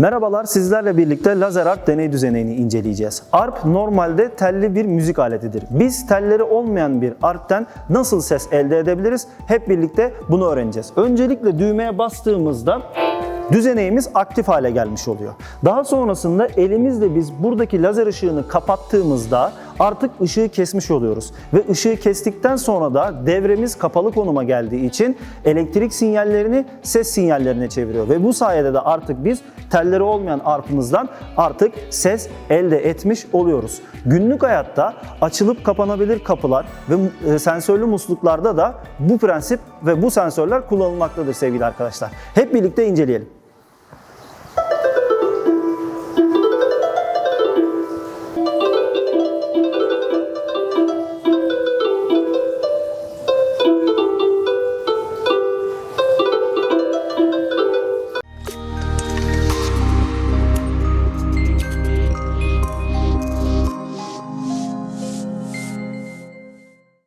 Merhabalar, sizlerle birlikte lazer arp deney düzenini inceleyeceğiz. Arp normalde telli bir müzik aletidir. Biz telleri olmayan bir arpten nasıl ses elde edebiliriz? Hep birlikte bunu öğreneceğiz. Öncelikle düğmeye bastığımızda düzeneğimiz aktif hale gelmiş oluyor. Daha sonrasında elimizle biz buradaki lazer ışığını kapattığımızda artık ışığı kesmiş oluyoruz. Ve ışığı kestikten sonra da devremiz kapalı konuma geldiği için elektrik sinyallerini ses sinyallerine çeviriyor. Ve bu sayede de artık biz telleri olmayan arpımızdan artık ses elde etmiş oluyoruz. Günlük hayatta açılıp kapanabilir kapılar ve e, sensörlü musluklarda da bu prensip ve bu sensörler kullanılmaktadır sevgili arkadaşlar. Hep birlikte inceleyelim.